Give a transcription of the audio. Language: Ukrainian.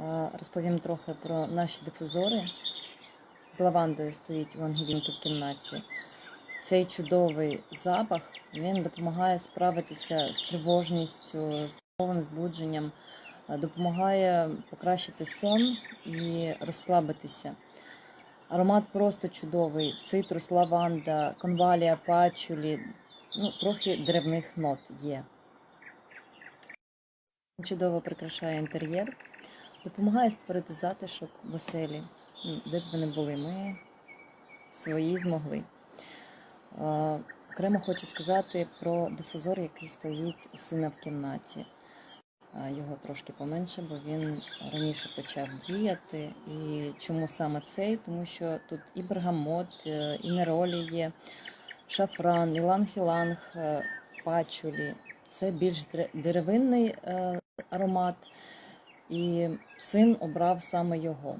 Е, Розповім трохи про наші дифузори. З лавандою стоїть у Ангелінки в кімнаті. Цей чудовий запах він допомагає справитися з тривожністю, з новим збудженням, е, допомагає покращити сон і розслабитися. Аромат просто чудовий. Цитрус, лаванда, конвалія, пачулі. Ну, трохи деревних нот є. Чудово прикрашає інтер'єр, допомагає створити затишок в оселі, де б вони були. Ми свої змогли. Окремо хочу сказати про дифузор, який стоїть у сина в кімнаті. Його трошки поменше, бо він раніше почав діяти. І чому саме цей? Тому що тут і бергамот, е, і неролі є, шафран, іланг-іланг, е, пачулі. Це більш деревинний е, аромат, і син обрав саме його.